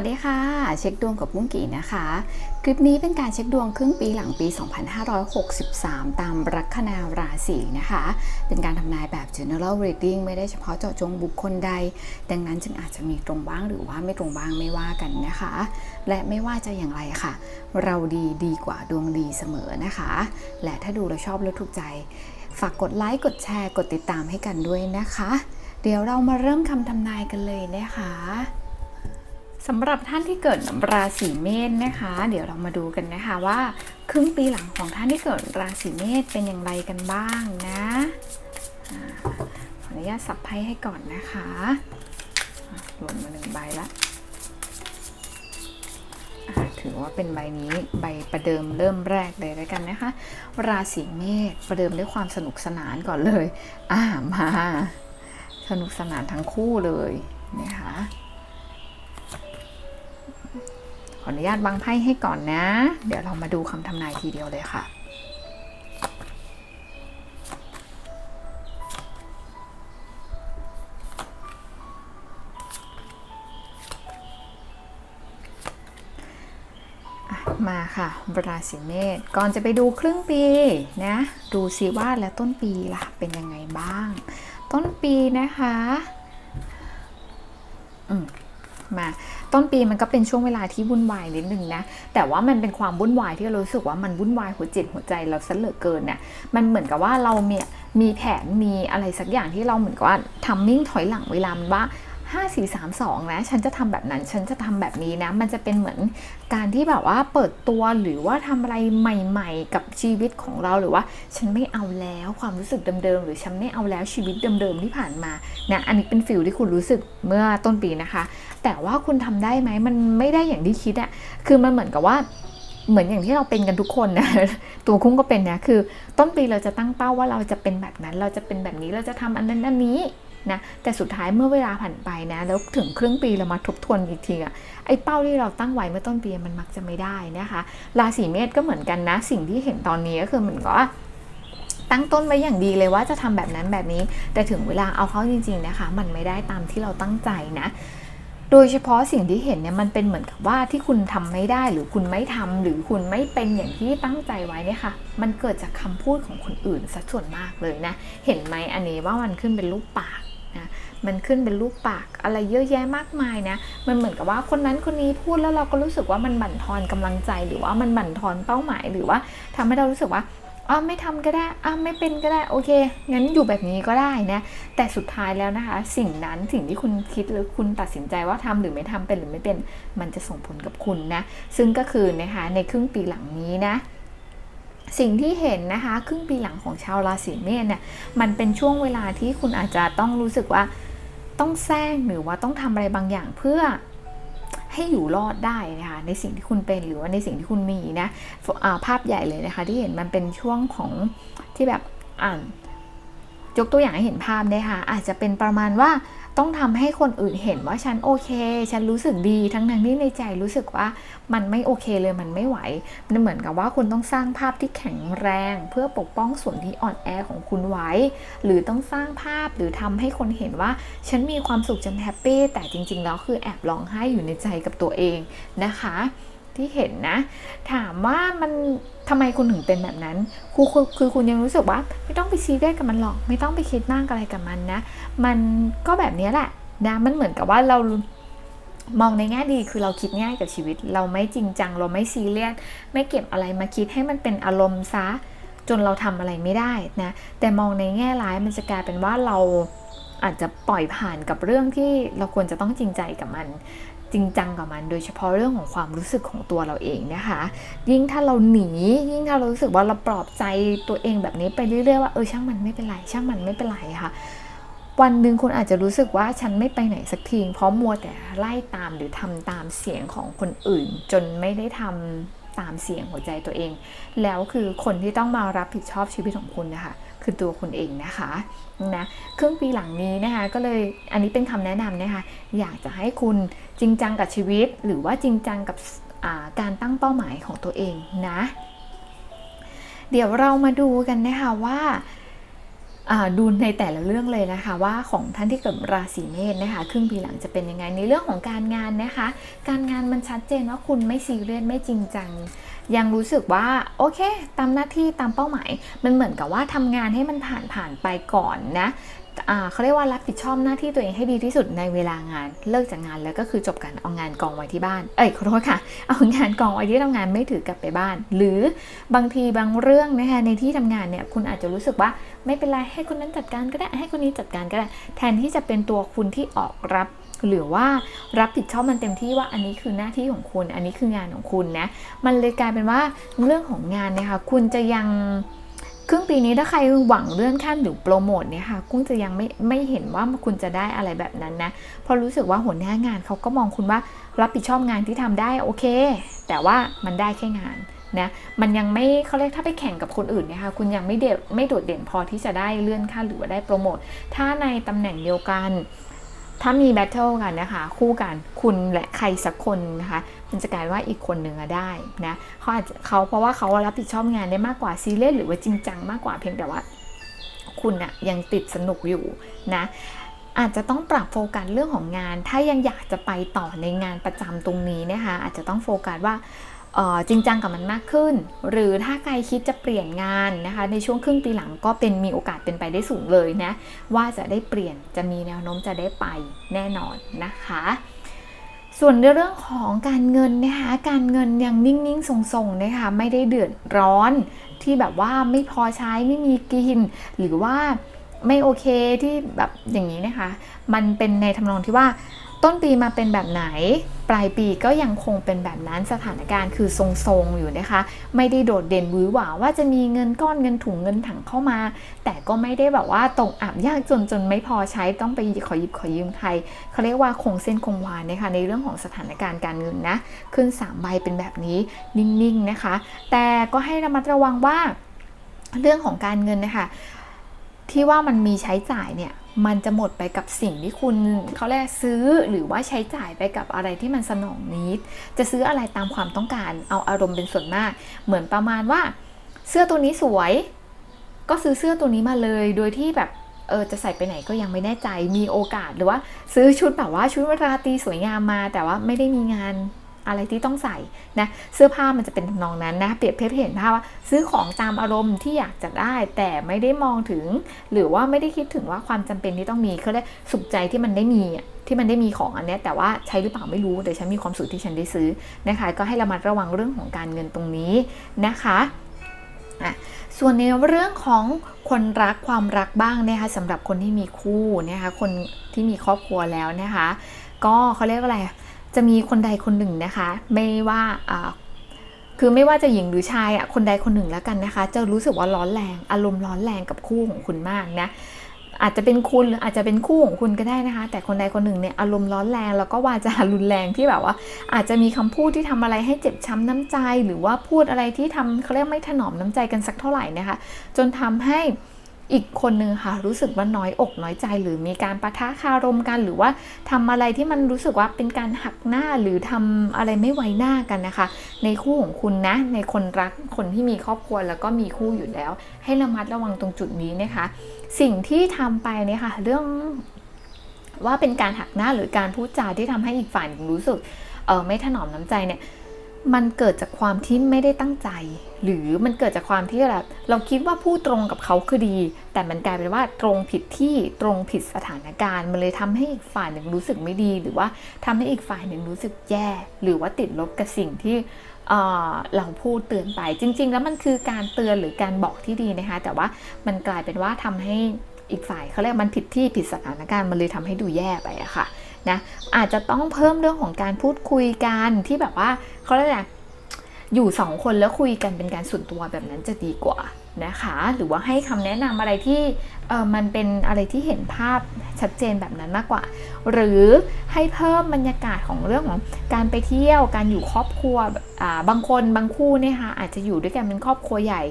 วัสดีค่ะ เช็คดวงกับบุ้งกี่นะคะ คลิปนี้เป็นการเช็คดวงครึ่งปีหลังปี 2563 ตามลัคนาราศีนะคะ เป็นการทำนายแบบ general reading ไม่ได้เฉพาะเจาะจงบุคคลใด ดังนั้นจึงอาจจะมีตรงบ้างหรือว่าไม่ตรงบ้างไม่ว่ากันนะคะ และไม่ว่าจะอย่างไรค่ะ เราดีดีกว่าดวงดีเสมอนะคะ และถ้าดูแล้วชอบแล้วถูกใจ ฝากกดไลค์กดแชร์กดติดตามให้กันด้วยนะคะ เดี๋ยวเรามาเริ่มคำทำนายกันเลยนะคะ สำหรับท่านที่เกิดราศีเมษนะคะ เดี๋ยวเรามาดูกันนะคะว่าครึ่งปีหลังของท่านที่เกิดราศีเมษเป็นอย่างไรกันบ้างนะอ่าขออนุญาตสับไพ่ให้ก่อนนะคะหล่นมาหนึ่งใบละอะถือว่าเป็นใบนี้ใบประเดิมเริ่มแรกเลยแล้วกันนะคะ ราศีเมษประเดิมด้วยความสนุกสนานก่อนเลย อ่ามา สนุกสนานทั้งคู่เลยนะคะ ออนุญาตวางไพ่ให้ก่อนนะ เดี๋ยวเรามาดูคำทำนายทีเดียวเลยค่ะ มาค่ะราศีเมษก่อนจะไปดูครึ่งปีนะ ดูซิว่าแล้วต้นปีล่ะ เป็นยังไงบ้าง ต้นปีนะคะ อืม มา ต้นปีมันก็เป็นช่วงเวลาที่วุ่นวายนิดนึงนะ แต่ว่ามันเป็นความวุ่นวายที่เรารู้สึกว่ามันวุ่นวายหัวจิตหัวใจเราซะเหลือเกินเนี่ย มันเหมือนกับว่าเราเมีมีแผนมีอะไรสักอย่างที่เราเหมือนกับว่าทำมิ่งถอยหลังเวลามันว่า 5 4 3 2 นะ ฉันจะทำแบบนั้น ฉันจะทำแบบนี้นะ มันจะเป็นเหมือนการที่แบบว่าเปิดตัวหรือว่าทำอะไรใหม่ ๆ กับชีวิตของเราหรือว่า ฉันไม่เอาแล้วความรู้สึกเดิมๆ หรือฉันไม่เอาแล้วชีวิตเดิมๆ ที่ผ่านมานะอันนี้เป็นฟิลที่คุณรู้สึกเมื่อต้นปีนะคะ แต่ว่าคุณทำได้ไหมมันไม่ได้อย่างที่คิดอะคือมันเหมือนกับว่าเหมือนอย่างที่เราเป็นกันทุกคนนะตัวคุ้งก็เป็นนะคือ ต้นปีเราจะตั้งเป้าว่าเราจะเป็นแบบนั้น เราจะเป็นแบบนี้เราจะทำอันนั้นอันนี้ นะแต่สุดท้ายเมื่อเวลาผ่านไปนะแล้วถึงครึ่งปีเรามาทบทวนอีกทีอะไอ้เป้าที่เราตั้งไว้เมื่อต้นปีมันมักจะไม่ได้นะคะราศีเมษก็เหมือนกันนะ สิ่งที่เห็นตอนนี้ก็คือเหมือนกับว่าตั้งต้นไว้อย่างดีเลยว่าจะทำแบบนั้นแบบนี้ แต่ถึงเวลาเอาเข้าจริง ๆนะคะ มันไม่ได้ตามที่เราตั้งใจนะ โดยเฉพาะสิ่งที่เห็นเนี่ยมันเป็นเหมือนกับว่าที่คุณทำไม่ได้หรือคุณไม่ทำหรือคุณไม่เป็นอย่างที่ตั้งใจไว้เนี่ยค่ะ มันเกิดจากคำพูดของคนอื่นสัดส่วนมากเลยนะ เห็นไหมอันนี้ว่ามันขึ้นเป็นรูปปาก นะมันขึ้นเป็นรูปปากอะไรเยอะแยะมากมายนะ มันเหมือนกับว่าคนนั้นคนนี้พูดแล้วเราก็รู้สึกว่ามันบั่นทอนกำลังใจ หรือว่ามันบั่นทอนเป้าหมายหรือว่าทำให้เรารู้สึกว่าอ๋อไม่ทำก็ได้อ๋อไม่เป็นก็ได้โอเคงั้นอยู่แบบนี้ก็ได้นะแต่สุดท้ายแล้วนะคะ สิ่งนั้นสิ่งที่คุณคิดหรือคุณตัดสินใจว่าทำหรือไม่ทำเป็นหรือไม่เป็น มันจะส่งผลกับคุณนะซึ่งก็คือนะคะในครึ่งปีหลังนี้นะ สิ่งที่เห็นนะคะ ครึ่งปีหลังของชาวราศีเมษเนี่ยมันเป็นช่วงเวลาที่คุณอาจจะต้องรู้สึกว่าต้องแซงหรือว่าต้องทำอะไรบางอย่างเพื่อให้อยู่รอดได้นะคะในสิ่งที่คุณเป็นหรือว่าในสิ่งที่คุณมีนะอ่าภาพใหญ่เลยนะคะ ที่เห็นมันเป็นช่วงของที่แบบอ่านยกตัวอย่างให้เห็นภาพได้ค่ะอาจจะเป็นประมาณว่า ต้องทำให้คนอื่นเห็นว่าฉันโอเค ฉันรู้สึกดีทั้งนั้นที่ในใจรู้สึกว่ามันไม่โอเคเลยมันไม่ไหว มันเหมือนกับว่าคุณต้องสร้างภาพที่แข็งแรง เพื่อปกป้องส่วนที่อ่อนแอของคุณไว้ หรือต้องสร้างภาพหรือทำให้คนเห็นว่า ฉันมีความสุขฉันแฮปปี้แต่จริง ๆ แล้วคือแอบร้องไห้อยู่ในใจกับตัวเองนะคะ ที่เห็นนะ ถามว่ามันทำไมคุณถึงเป็นแบบนั้นคือคือคุณยังรู้สึกว่า ไม่ต้องไปซีเรียสกับมันหรอก ไม่ต้องไปคิดมากอะไรกับมันนะ มันก็แบบนี้แหละนะมันเหมือนกับว่าเรามองในแง่ดีคือเราคิดง่ายกับชีวิต เราไม่จริงจัง เราไม่ซีเรียสไม่เก็บอะไรมาคิดให้มันเป็นอารมณ์ซะจนเราทำอะไรไม่ได้นะแต่มองในแง่ร้ายมันจะกลายเป็นว่าเราอาจจะปล่อยผ่านกับเรื่องที่เราควรจะต้องจริงใจกับมัน จริงจังกับมัน โดยเฉพาะเรื่องของความรู้สึกของตัวเราเองนะคะ ยิ่งถ้าเราหนี ยิ่งถ้าเรารู้สึกว่าเราปลอบใจตัวเองแบบนี้ไปเรื่อยๆว่าเออช่างมันไม่เป็นไรช่างมันไม่เป็นไรค่ะ วันหนึ่งคุณอาจจะรู้สึกว่าฉันไม่ไปไหนสักทีเพราะมัวแต่ไล่ตามหรือทำตามเสียงของคนอื่น จนไม่ได้ทำตามเสียงหัวใจตัวเอง แล้วคือคนที่ต้องมารับผิดชอบชีวิตของคุณนะคะ คือตัวคุณเองนะคะนะครึ่งปีหลังนี้นะคะก็เลยอันนี้เป็นคำแนะนำนะคะอยากจะให้คุณจริงจังกับชีวิต หรือว่าจริงจังกับการตั้งเป้าหมายของตัวเองนะ เดี๋ยวเรามาดูกันนะคะว่าอ่าดูในแต่ละเรื่องเลยนะคะ ว่าของท่านที่เกิดราศีเมษนะคะครึ่งปีหลังจะเป็นยังไงในเรื่องของการงานนะคะ การงานมันชัดเจนว่าคุณไม่ซีเรียสไม่จริงจัง ยังรู้สึกว่าโอเค ตามหน้าที่ตามเป้าหมาย มันเหมือนกับว่าทำงานให้มันผ่านผ่านไปก่อนนะเขาเรียกว่ารับผิดชอบหน้าที่ตัวเองให้ดีที่สุดในเวลางาน เลิกจากงานแล้วก็คือจบกันเอางานกองไว้ที่บ้าน เอ้ยขอโทษค่ะ เอางานกองไว้ที่ทำงานไม่ถือกลับไปบ้าน หรือบางทีบางเรื่องนะคะในที่ทำงานเนี่ยคุณอาจจะรู้สึกว่าไม่เป็นไรให้คนนั้นจัดการก็ได้ให้คนนี้จัดการก็ได้ แทนที่จะเป็นตัวคุณที่ออกรับ หรือว่ารับผิดชอบมันเต็มที่ว่าอันนี้คือหน้าที่ของคุณ อันนี้คืองานของคุณนะ มันเลยกลายเป็นว่าเรื่องของงานเนี่ยค่ะคุณจะยังครึ่งปีนี้ถ้าใครหวังเลื่อนขั้นหรือโปรโมทเนี่ยค่ะกุ้งจะยังไม่ไม่เห็นว่าคุณจะได้อะไรแบบนั้นนะเพราะรู้สึกว่าหัวหน้างานเขาก็มองคุณว่ารับผิดชอบงานที่ทำได้โอเค แต่ว่ามันได้แค่งานนะมันยังไม่เขาเรียกถ้าไปแข่งกับคนอื่นเนี่ยค่ะคุณยังไม่เด่นไม่โดดเด่นพอที่จะได้เลื่อนขั้นหรือว่าได้โปรโมทถ้าในตำแหน่งเดียวกัน ถ้ามีแบทเทิลกันนะคะ คู่กันคุณและใครสักคนนะคะ มันจะกลายว่าอีกคนหนึ่งอะได้นะเขาอาจจะเขาเพราะว่าเขารับผิดชอบงานได้มากกว่าซีเรียสหรือว่าจริงจังมากกว่าเพียงแต่ว่า คุณอะยังติดสนุกอยู่นะอาจจะต้องปรับโฟกัสเรื่องของงาน ถ้ายังอยากจะไปต่อในงานประจำตรงนี้นะคะ อาจจะต้องโฟกัสว่า จริงจังกับมันมากขึ้น หรือถ้าใครคิดจะเปลี่ยนงานนะคะ ในช่วงครึ่งปีหลังก็เป็นมีโอกาสเป็นไปได้สูงเลยนะ ว่าจะได้เปลี่ยนจะมีแนวโน้มจะได้ไปแน่นอนนะคะ ส่วนในเรื่องของการเงินนะคะการเงินยังนิ่งๆทรงๆนะคะไม่ได้เดือดร้อนที่แบบว่าไม่พอใช้ไม่มีกิน หรือว่าไม่โอเคที่แบบอย่างนี้นะคะ มันเป็นในทำนองที่ว่า ต้นปีมาเป็นแบบไหน ปลายปีก็ยังคงเป็นแบบนั้นสถานการณ์คือทรงๆอยู่นะคะ ไม่ได้โดดเด่นวือหวาว่าจะมีเงินก้อนเงินถุงเงินถังเข้ามา แต่ก็ไม่ได้แบบว่าตกอับยากจนจนไม่พอใช้ต้องไปขอหยิบขอยืมใครเขาเรียกว่าคงเส้นคงวานะคะในเรื่องของสถานการณ์การเงินนะ ขึ้น3ใบเป็นแบบนี้นิ่งๆนะคะ แต่ก็ให้ระมัดระวังว่าเรื่องของการเงินนะคะ ที่ว่ามันมีใช้จ่ายเนี่ยมันจะหมดไปกับสิ่งที่คุณเขาเรียกซื้อหรือว่าใช้จ่ายไปกับอะไรที่มันสนองนิดจะซื้ออะไรตามความต้องการเอาอารมณ์เป็นส่วนมาก เหมือนประมาณว่า เสื้อตัวนี้สวย ก็ซื้อเสื้อตัวนี้มาเลย โดยที่แบบเออจะใส่ไปไหนก็ยังไม่แน่ใจมีโอกาสหรือว่า ซื้อชุดแบบว่าชุดวราตรีสวยงามมา แต่ว่าไม่ได้มีงาน อะไรที่ต้องใส่นะเสื้อผ้ามันจะเป็นทำนองนั้นนะเปรียบเทียบเห็นภาพว่า ซื้อของตามอารมณ์ที่อยากจะได้ แต่ไม่ได้มองถึง หรือว่าไม่ได้คิดถึงว่าความจำเป็นที่ต้องมีเขาเรียกสุขใจที่มันได้มีที่มันได้มีของอันนี้แต่ว่าใช้หรือเปล่าไม่รู้แต่ฉันมีความสุขที่ฉันได้ซื้อนะคะ ก็ให้ระมัดระวังเรื่องของการเงินตรงนี้นะคะอะส่วนในเรื่องของคนรักความรักบ้างนะคะสำหรับคนที่มีคู่นะคะคนที่มีครอบครัวแล้วนะคะ ก็เขาเรียกว่าอะไร จะมีคนใดคนหนึ่งนะคะ ไม่ว่าคือไม่ว่าจะหญิงหรือชายอะคนใดคนหนึ่งแล้วกันนะคะ จะรู้สึกว่าร้อนแรง อารมณ์ร้อนแรงกับคู่ของคุณมากนะอาจจะเป็นคุณหรืออาจจะเป็นคู่ของคุณก็ได้นะคะ แต่คนใดคนหนึ่งเนี่ยอารมณ์ร้อนแรงแล้วก็วาจารุนแรงที่แบบว่า อาจจะมีคำพูดที่ทำอะไรให้เจ็บช้ำน้ำใจ หรือว่าพูดอะไรที่ทำเขาเรียกไม่ถนอมน้ำใจกันสักเท่าไหร่นะคะ จนทำให้ อีกคนนึงค่ะรู้สึกว่าน้อยอกน้อยใจ หรือมีการปะทะคารมกันหรือว่าทำอะไรที่มันรู้สึกว่าเป็นการหักหน้าหรือทำอะไรไม่ไว้หน้ากันนะคะ ในคู่ของคุณนะ ในคนรักคนที่มีครอบครัวแล้วก็มีคู่อยู่แล้ว ให้ระมัดระวังตรงจุดนี้นะคะ สิ่งที่ทำไปเนี่ยค่ะ เรื่องว่าเป็นการหักหน้าหรือการพูดจาที่ทำให้อีกฝ่ายรู้สึกเออไม่ถนอมน้ำใจเนี่ย มันเกิดจากความที่ไม่ได้ตั้งใจ หรือมันเกิดจากความที่แบบเราคิดว่าพูดตรงกับเขาคือดี แต่มันกลายเป็นว่าตรงผิดที่ตรงผิดสถานการณ์ มันเลยทำให้อีกฝ่ายหนึ่งรู้สึกไม่ดี หรือว่าทำให้อีกฝ่ายหนึ่งรู้สึกแย่ หรือว่าติดลบกับสิ่งที่เเราพูดเตือนไปจริง ๆ แล้วมันคือการเตือนหรือการบอกที่ดีนะคะ แต่ว่ามันกลายเป็นว่าทำให้อีกฝ่ายเขาเรียกมันผิดที่ผิดสถานการณ์มันเลยทำให้ดูแย่ไปอะค่ะ นะอาจจะต้องเพิ่มเรื่องของการพูดคุยกันที่แบบว่าเขาเรียกอะไรอยู่สองคนแล้วคุยกันเป็นการส่วนตัวแบบนั้นจะดีกว่า นะคะ หรือว่าให้คำแนะนำอะไรที่เออมันเป็นอะไรที่เห็นภาพชัดเจนแบบนั้นมากกว่า หรือให้เพิ่มบรรยากาศของเรื่องของการไปเที่ยวการอยู่ครอบครัวบบอ่าบางคนบางคู่เนี่ยค่ะอาจจะอยู่ด้วยกันเป็นครอบครัวใหญ่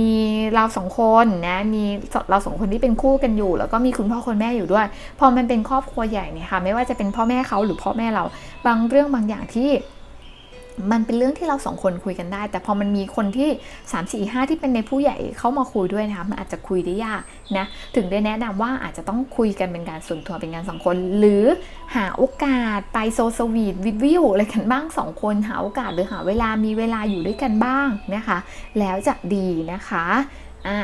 มีเราสองคนนะมีเราสองคนที่เป็นคู่กันอยู่ แล้วก็มีคุณพ่อคุณแม่อยู่ด้วย พอมันเป็นครอบครัวใหญ่เนี่ยค่ะไม่ว่าจะเป็นพ่อแม่เขาหรือพ่อแม่เราบางเรื่องบางอย่างที่ มันเป็นเรื่องที่เราสองคนคุยกันได้ แต่พอมันมีคนที่ 3 4 5 ที่เป็นในผู้ใหญ่เข้ามาคุยด้วยนะคะมันอาจจะคุยได้ยากนะถึงได้แนะนำว่าอาจจะต้องคุยกันเป็นการส่วนตัวเป็นการสองคน หรือหาโอกาสไปโซสวีทวิดวิวอะไรกันบ้างสองคนหาโอกาสหรือหาเวลามีเวลาอยู่ด้วยกันบ้างนะคะ แล้วจะดีนะคะอ่า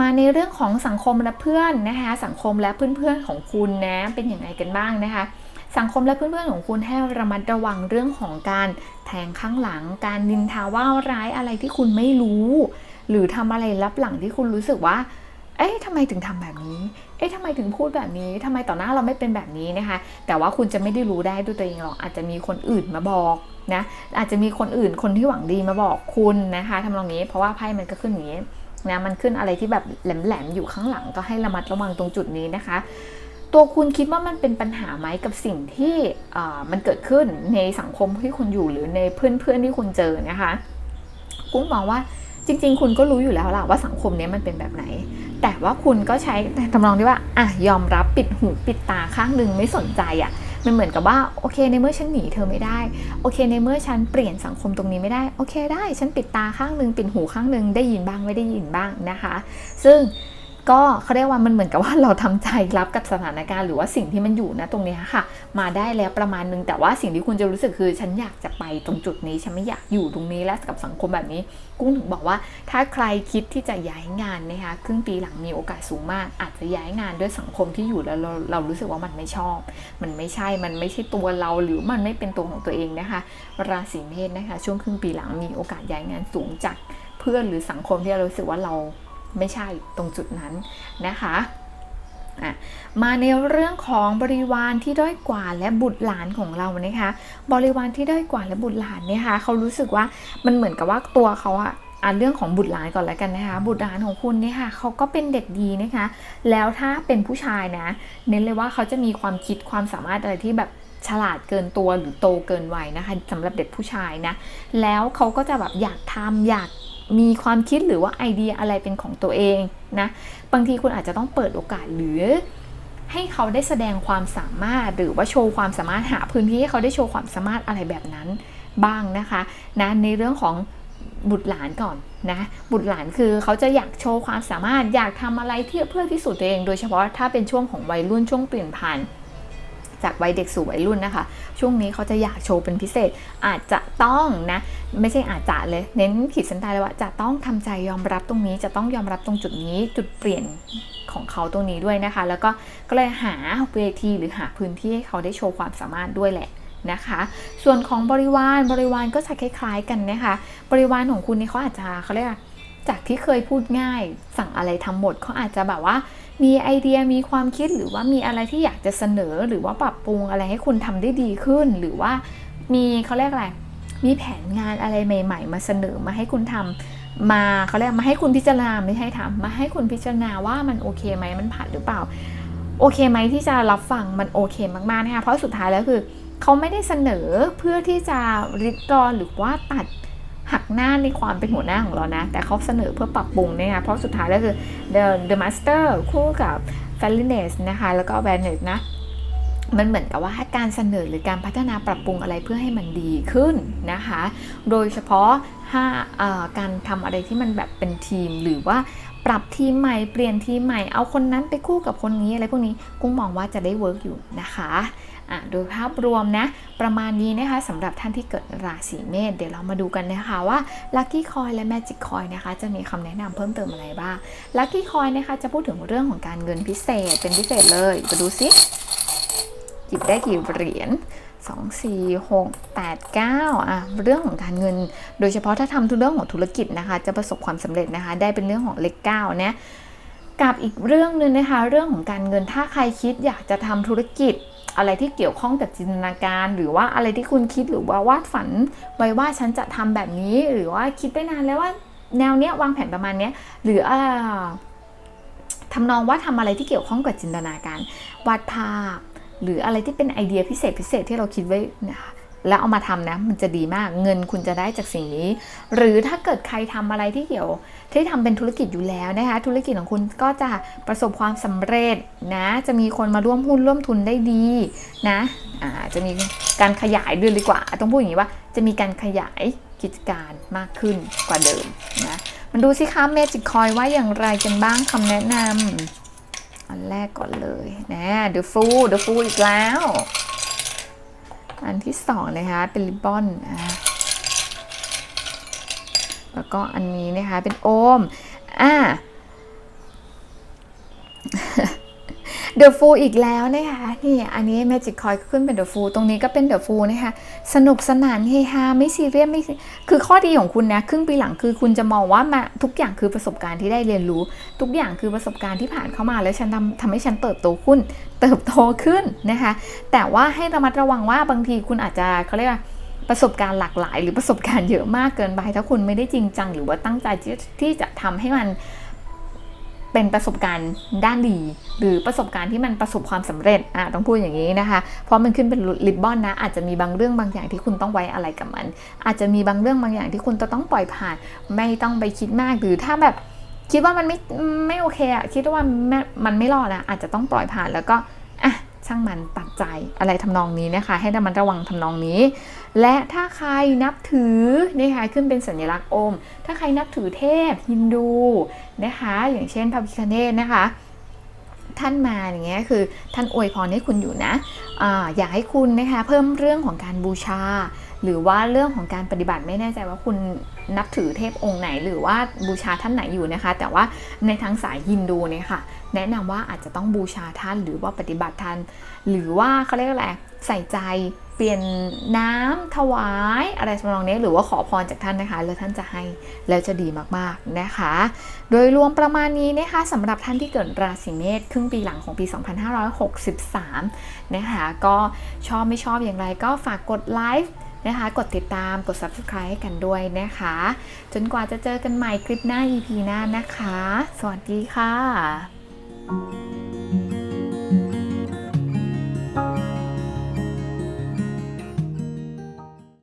มาในเรื่องของสังคมและเพื่อนนะคะ สังคมและเพื่อนๆของคุณนะเป็นอย่างไรกันบ้างนะคะ สังคมและเพื่อนๆของคุณให้ระมัดระวังเรื่องของการแทงข้างหลัง การนินทาว่าร้ายอะไรที่คุณไม่รู้ หรือทำอะไรลับหลังที่คุณรู้สึกว่า เอ๊ะทำไมถึงทำแบบนี้ เอ๊ะทำไมถึงพูดแบบนี้ทำไมต่อหน้าเราไม่เป็นแบบนี้นะคะ แต่ว่าคุณจะไม่ได้รู้ได้ด้วยตัวเองหรอก อาจจะมีคนอื่นมาบอกนะ อาจจะมีคนอื่นคนที่หวังดีมาบอกคุณนะคะทำนองนี้ เพราะว่าไพ่มันก็ขึ้นอย่างนี้นะ มันขึ้นอะไรที่แบบแหลมๆอยู่ข้างหลังก็ให้ระมัดระวังตรงจุดนี้นะคะ ตัวคุณคิดว่ามันเป็นปัญหาไหมกับสิ่งที่มันเกิดขึ้นในสังคมที่คุณอยู่หรือในเพื่อนๆที่คุณเจอนะคะกุ้งมองว่าจริง ๆ คุณก็รู้อยู่แล้วล่ะว่าสังคมนี้มันเป็นแบบไหน แต่ว่าคุณก็ใช้ทำนองที่ว่าอะยอมรับปิดหูปิดตาข้างหนึ่งไม่สนใจอะมันเหมือนกับว่าโอเคในเมื่อฉันหนีเธอไม่ได้ โอเค ในเมื่อฉันเปลี่ยนสังคมตรงนี้ไม่ได้ โอเคได้ ฉันปิดตาข้างหนึ่งปิดหูข้างหนึ่งได้ยินบ้างไม่ได้ยินบ้างนะคะ ซึ่ง ก็เขาเรียกว่ามันเหมือนกับว่าเราทำใจรับกับสถานการณ์หรือว่าสิ่งที่มันอยู่นะตรงนี้ค่ะ มาได้แล้วประมาณนึงแต่ว่าสิ่งที่คุณจะรู้สึกคือ ฉันอยากจะไปตรงจุดนี้ ฉันไม่อยากอยู่ตรงนี้และกับสังคมแบบนี้ กุ้งถึงบอกว่า ถ้าใครคิดที่จะย้ายงานนะคะครึ่งปีหลังมีโอกาสสูงมาก อาจจะย้ายงานด้วยสังคมที่อยู่แล้วเราเรารู้สึกว่ามันไม่ชอบ มันไม่ใช่มันไม่ใช่ตัวเราหรือมันไม่เป็นตัวของตัวเองนะคะ ราศีเมษนะคะ ช่วงครึ่งปีหลังมีโอกาสย้ายงานสูงจากเพื่อนหรือสังคมที่เรารู้สึกว่าเรา ไม่ใช่ตรงจุดนั้นนะคะมาในเรื่องของบริวารที่ด้อยกว่าและบุตรหลานของเรานะคะ บริวารที่ด้อยกว่าและบุตรหลานเนี่ยค่ะเขารู้สึกว่ามันเหมือนกับว่าตัวเขาอะอ่านเรื่องของบุตรหลานก่อนแล้วกันนะคะ บุตรหลานของคุณเนี่ยค่ะเขาก็เป็นเด็กดีนะคะ แล้วถ้าเป็นผู้ชายนะ เน้นเลยว่าเขาจะมีความคิดความสามารถอะไรที่แบบฉลาดเกินตัวหรือโตเกินวัยนะคะสำหรับเด็กผู้ชายนะ แล้วเขาก็จะแบบอยากทำอยาก มีความคิดหรือว่าไอเดียอะไรเป็นของตัวเองนะบางทีคุณอาจจะต้องเปิดโอกาสหรือ ให้เขาได้แสดงความสามารถหรือว่าโชว์ความสามารถหาพื้นที่ให้เขาได้โชว์ความสามารถอะไรแบบนั้นบ้างนะคะนะในเรื่องของบุตรหลานก่อนนะบุตรหลานคือเขาจะอยากโชว์ความสามารถอยากทำอะไรที่เพื่อพิสูจน์ตัวเอง โดยเฉพาะถ้าเป็นช่วงของวัยรุ่นช่วงเปลี่ยนผ่าน จากวัยเด็กสู่วัยรุ่นนะคะ ช่วงนี้เขาจะอยากโชว์เป็นพิเศษ อาจจะต้องนะ ไม่ใช่อาจจะเลย เน้นขีดเส้นใต้เลยว่าจะต้องทำใจยอมรับตรงนี้ จะต้องยอมรับตรงจุดนี้ จุดเปลี่ยนของเขาตรงนี้ด้วยนะคะ แล้วก็ก็เลยหาเวทีหรือหาพื้นที่ให้เขาได้โชว์ความสามารถด้วยแหละนะคะ ส่วนของบริวารบริวารก็จะคล้าย ๆ กันนะคะ บริวารของคุณนี่เขาอาจจะเขาเรียกจากที่เคยพูดง่าย สั่งอะไรทำหมดเขาอาจจะแบบว่า มีไอเดียมีความคิดหรือว่ามีอะไรที่อยากจะเสนอหรือว่าปรับปรุงอะไรให้คุณทำได้ดีขึ้น หรือว่ามีเขาเรียกอะไรมีแผนงานอะไรใหม่ ๆ มาเสนอมาให้คุณทำมาเขาเรียกมาให้คุณพิจารณาไม่ให้ทำมาให้คุณพิจารณาว่ามันโอเคไหมมันผ่านหรือเปล่า โอเคไหมที่จะรับฟังมันโอเคมากๆนะคะเพราะสุดท้ายแล้วคือ เขาไม่ได้เสนอเพื่อที่จะริดรอนหรือว่าตัด หักหน้าในความเป็นหัวหน้าของเรานะ แต่เขาเสนอเพื่อปรับปรุงเนะคะเพราะสุดท้ายแล้วคือ The The Master คู่กับ f a l l i n e s s นะคะ แล้วก็ v a n e s s นะมันเหมือนกับว่าการเสนอหรือการพัฒนาปรับปรุงอะไรเพื่อให้มันดีขึ้นนะคะ โดยเฉพาะถ้าการทำอะไรที่มันแบบเป็นทีมหรือว่าปรับทีมใหม่เปลี่ยนทีมใหม่เอาคนนั้นไปคู่กับคนนี้อะไรพวกนี้กุ้งมองว่าจะได้เวิร์กอยู่นะคะ โดยภาพรวมนะประมาณนี้นะคะสำหรับท่านที่เกิดราศีเมษเดี๋ยวเรามาดูกันนะคะว่า Lucky Coin และ Magic Coin นะคะจะมีคำแนะนำเพิ่มเติมอะไรบ้าง Lucky Coin นะคะจะพูดถึงเรื่องของการเงินพิเศษเป็นพิเศษเลยมาดูซิหยิบได้กี่เหรียญ2 4 6 8 9อะเรื่องของการเงิน โดยเฉพาะถ้าทำทุกเรื่องของธุรกิจนะคะ จะประสบความสำเร็จนะคะ ได้เป็นเรื่องของเลข9เนี่ยกับอีกเรื่องหนึ่งนะคะ เรื่องของการเงินถ้าใครคิดอยากจะทำธุรกิจ อะไรที่เกี่ยวข้องกับจินตนาการ หรือว่าอะไรที่คุณคิดหรือว่าวาดฝันไว้ว่าฉันจะทำแบบนี้ หรือว่าคิดไปนานแล้วว่าแนวเนี้ยวางแผนประมาณเนี้ยหรืออ่าทำนองว่าทำอะไรที่เกี่ยวข้องกับจินตนาการ วาดภาพ หรืออะไรที่เป็นไอเดียพิเศษพิเศษที่เราคิดไว้นะคะ แล้วเอามาทำนะ มันจะดีมากเงินคุณจะได้จากสิ่งนี้ หรือถ้าเกิดใครทำอะไรที่เกี่ยว ที่ทำเป็นธุรกิจอยู่แล้วนะคะ ธุรกิจของคุณก็จะประสบความสำเร็จนะ จะมีคนมาร่วมหุ้นร่วมทุนได้ดีนะจะมีการขยายด้วยดีกว่า ต้องพูดอย่างนี้ว่า จะมีการขยายกิจการมากขึ้นกว่าเดิมนะมันดูสิคะเมจิคอยว่าอย่างไรกันบ้างคำแนะนำอันแรกก่อนเลยนะเดอะฟูเดอะฟูอีกแล้ว อันที่สองนะคะเป็นริบบอนอะแล้วก็อันนี้นะคะเป็นโอมอ่า เดอะฟูอีกแล้วนะคะนี่อันนี้ Magic Coin ขึ้นเป็นเดอะฟูตรงนี้ก็เป็นเดอะฟูนะคะสนุกสนานเฮฮาไม่ซีเรียสไม่คือข้อดีของคุณนะครึ่งปีหลังคือคุณจะมองว่ามาทุกอย่างคือประสบการณ์ที่ได้เรียนรู้ ทุกอย่างคือประสบการณ์ที่ผ่านเข้ามาแล้วฉันทำทำให้ฉันเติบโตขึ้น เติบโตขึ้นนะคะแต่ว่าให้ระมัดระวังว่าบางทีคุณอาจจะเขาเรียกว่าประสบการณ์หลากหลาย หรือประสบการณ์เยอะมากเกินไป ถ้าคุณไม่ได้จริงจัง หรือว่าตั้งใจที่ที่จะทำให้มัน เป็นประสบการณ์ด้านดี หรือประสบการณ์ที่มันประสบความสำเร็จอะต้องพูดอย่างนี้นะคะ เพราะมันขึ้นเป็นริบบอนนะ อาจจะมีบางเรื่องบางอย่างที่คุณต้องไว้อะไรกับมัน อาจจะมีบางเรื่องบางอย่างที่คุณจะต้องปล่อยผ่าน ไม่ต้องไปคิดมากหรือถ้าแบบคิดว่ามันไม่ไม่โอเคอะคิดว่ามันไม่รอดนะอาจจะต้องปล่อยผ่านแล้วก็ ช่างมันตัดใจอะไรทำนองนี้นะคะให้ระมัดระวังทำนองนี้ และถ้าใครนับถือนะคะขึ้นเป็นสัญลักษณ์โอม ถ้าใครนับถือเทพฮินดูนะคะอย่างเช่นพระพิฆเนศนะคะท่านมาอย่างเงี้ยคือท่านอวยพรให้คุณอยู่นะอาอยากให้คุณนะคะเพิ่มเรื่องของการบูชา หรือว่าเรื่องของการปฏิบัติไม่แน่ใจว่าคุณ นับถือเทพองค์ไหน หรือว่าบูชาท่านไหนอยู่นะคะ แต่ว่าในทางสายฮินดูเนี่ยค่ะ แนะนำว่าอาจจะต้องบูชาท่านหรือว่าปฏิบัติท่าน หรือว่าเขาเรียกอะไรใส่ใจเปลี่ยนน้ำถวายอะไรทำนองนี้หรือว่าขอพรจากท่านนะคะ แล้วท่านจะให้แล้วจะดีมากๆนะคะ โดยรวมประมาณนี้นะคะสำหรับท่านที่เกิดราศีเมษครึ่งปีหลังของปี 2563 นะคะ ก็ชอบไม่ชอบอย่างไรก็ฝากกดไลค์ นะคะ กดติดตามกด subscribe ให้กันด้วยนะคะ จนกว่าจะเจอกันใหม่คลิปหน้า EP หน้านะคะ สวัสดีค่ะ